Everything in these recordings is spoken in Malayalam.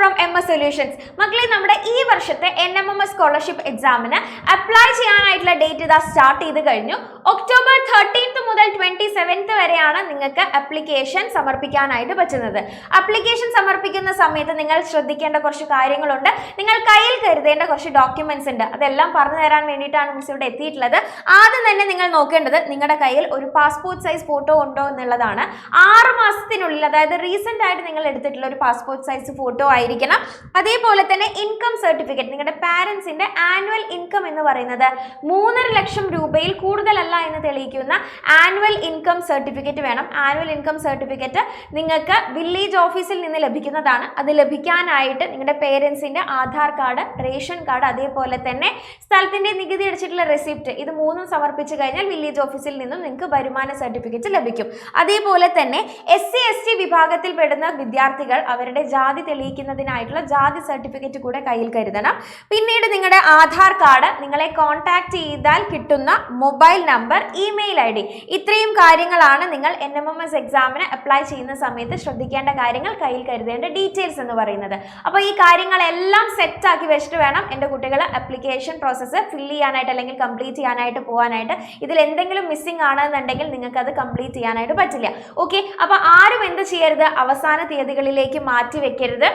ഫ്രം എം എസ് സൊല്യൂഷൻസ് മക്കളെ നമ്മുടെ ഈ വർഷത്തെ N M M S scholarship എക്സാമിന് അപ്ലൈ ചെയ്യാനായിട്ടുള്ള ഡേറ്റ് ഇതാ സ്റ്റാർട്ട് ചെയ്ത് കഴിഞ്ഞു. ഒക്ടോബർ തേർട്ടീൻത്ത് മുതൽ ട്വന്റി സെവൻത്ത് വരെയാണ് നിങ്ങൾക്ക് അപ്ലിക്കേഷൻ സമർപ്പിക്കാനായിട്ട് പറ്റുന്നത്. അപ്ലിക്കേഷൻ സമർപ്പിക്കുന്ന സമയത്ത് നിങ്ങൾ ശ്രദ്ധിക്കേണ്ട കുറച്ച് കാര്യങ്ങളുണ്ട്. നിങ്ങൾ കയ്യിൽ കരുതേണ്ട കുറച്ച് ഡോക്യുമെന്റ്സ് ഉണ്ട്. അതെല്ലാം പറഞ്ഞു തരാൻ വേണ്ടിയിട്ടാണ് മിസ് ഇവിടെ എത്തിയിട്ടുള്ളത്. ആദ്യം തന്നെ നിങ്ങൾ നോക്കേണ്ടത് നിങ്ങളുടെ കയ്യിൽ ഒരു പാസ്പോർട്ട് സൈസ് ഫോട്ടോ ഉണ്ടോ എന്നുള്ളതാണ്. ആറ് മാസത്തിനുള്ളിൽ അതായത് റീസെന്റ് ആയിട്ട് നിങ്ങൾ എടുത്തിട്ടുള്ള ഒരു പാസ്പോർട്ട് സൈസ് ഫോട്ടോ ആയിരിക്കണം. അതേപോലെ തന്നെ ഇൻകം സർട്ടിഫിക്കറ്റ് നിങ്ങളുടെ പാരൻസിന്റെ ആനുവൽ ഇൻകം എന്ന് പറയുന്നത് മൂന്നര ലക്ഷം രൂപയിൽ കൂടുതലല്ല എന്ന് തെളിയിക്കുന്ന ആനുവൽ ഇൻകം സർട്ടിഫിക്കറ്റ് വേണം. ആനുവൽ ഇൻകം സർട്ടിഫിക്കറ്റ് നിങ്ങൾക്ക് വില്ലേജ് ഓഫീസിൽ നിന്ന് ലഭിക്കുന്നതാണ്. അത് ലഭിക്കാനായിട്ട് നിങ്ങളുടെ പേരൻസിന്റെ ആധാർ കാർഡ് റേഷൻ കാർഡ് അതേപോലെ തന്നെ സ്ഥലത്തിന്റെ നികുതി അടിച്ചിട്ടുള്ള റെസിപ്റ്റ് ഇത് മൂന്നും സമർപ്പിച്ചു കഴിഞ്ഞാൽ വില്ലേജ് ഓഫീസിൽ നിന്നും നിങ്ങൾക്ക് വരുമാന സർട്ടിഫിക്കറ്റ് ലഭിക്കും. അതേപോലെ തന്നെ എസ് സി എസ് ടി വിഭാഗത്തിൽ പെടുന്ന വിദ്യാർത്ഥികൾ അവരുടെ ജാതി തെളിയിക്കുന്നതിനായിട്ടുള്ള ജാതി സർട്ടിഫിക്കറ്റ് കൂടെ കയ്യിൽ കരുതണം. പിന്നീട് നിങ്ങളുടെ ആധാർ കാർഡ് നിങ്ങളെ കോൺടാക്ട് ചെയ്താൽ കിട്ടുന്ന mobile number email I D. ഇത്രയും കാര്യങ്ങളാണ് നിങ്ങൾ എൻ എം എം എസ് എക്സാമിന് അപ്ലൈ ചെയ്യുന്ന സമയത്ത് ശ്രദ്ധിക്കേണ്ട കാര്യങ്ങൾ കയ്യിൽ കരുതേണ്ട ഡീറ്റെയിൽസ് എന്ന് പറയുന്നത്. അപ്പോൾ ഈ കാര്യങ്ങളെല്ലാം സെറ്റ് ആക്കി വെച്ചിട്ട് വേണം എന്റെ കുട്ടികൾ അപ്ലിക്കേഷൻ പ്രോസസ്സ് ഫില്ല് ചെയ്യാനായിട്ട് അല്ലെങ്കിൽ കംപ്ലീറ്റ് ചെയ്യാനായിട്ട് പോകാനായിട്ട് ഇതിൽ എന്തെങ്കിലും മിസ്സിംഗ് ആണെന്നുണ്ടെങ്കിൽ നിങ്ങൾക്ക് അത് കംപ്ലീറ്റ് ചെയ്യാനായിട്ട് പറ്റില്ല. ഓക്കെ അപ്പോൾ ആരും എന്ത് ചെയ്യരുത്? അവസാന തീയതികളിലേക്ക് മാറ്റി വെക്കരുത്.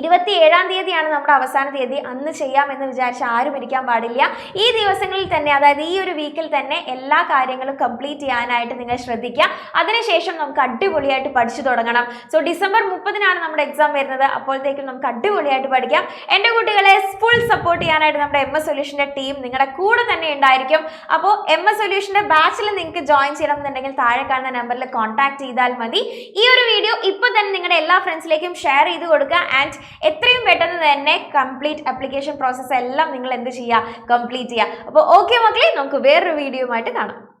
ഇരുപത്തി ഏഴാം തീയതിയാണ് നമ്മുടെ അവസാന തീയതി. അന്ന് ചെയ്യാമെന്ന് വിചാരിച്ച് ആരും ഇരിക്കാൻ പാടില്ല. ഈ ദിവസങ്ങളിൽ തന്നെ അതായത് ഈ ഒരു വീക്കിൽ തന്നെ എല്ലാ കാര്യങ്ങളും കംപ്ലീറ്റ് ചെയ്യാനായിട്ട് നിങ്ങൾ ശ്രദ്ധിക്കുക. അതിനുശേഷം നമുക്ക് അടിപൊളിയായിട്ട് പഠിച്ചു തുടങ്ങണം. സോ ഡിസംബർ മുപ്പതിനാണ് നമ്മുടെ എക്സാം വരുന്നത്. അപ്പോഴത്തേക്കും നമുക്ക് അടിപൊളിയായിട്ട് പഠിക്കാം. എന്റെ കുട്ടികളെ ഫുൾ സപ്പോർട്ട് ചെയ്യാനായിട്ട് നമ്മുടെ എം എസ് സൊല്യൂഷന്റെ ടീം നിങ്ങളുടെ കൂടെ തന്നെ ഉണ്ടായിരിക്കും. അപ്പോൾ എം എസ് സൊല്യൂഷന്റെ ബാച്ചിൽ നിങ്ങൾക്ക് ജോയിൻ ചെയ്യണം എന്നുണ്ടെങ്കിൽ താഴെ കാണുന്ന നമ്പറിൽ കോൺടാക്ട് ചെയ്താൽ മതി. ഈ ഒരു വീഡിയോ ഇപ്പോൾ തന്നെ നിങ്ങളുടെ എല്ലാ ഫ്രണ്ട്സിലേക്കും ഷെയർ ചെയ്ത് കൊടുക്കുക. ആൻഡ് എത്രയും പെട്ടെന്ന് തന്നെ കംപ്ലീറ്റ് അപ്ലിക്കേഷൻ പ്രോസസ്സ് എല്ലാം നിങ്ങൾ എന്ത് ചെയ്യുക കംപ്ലീറ്റ് ചെയ്യുക. അപ്പോൾ ഓക്കെ മക്കളെ നമുക്ക് വേറൊരു വീഡിയോ ആയിട്ട് കാണാം.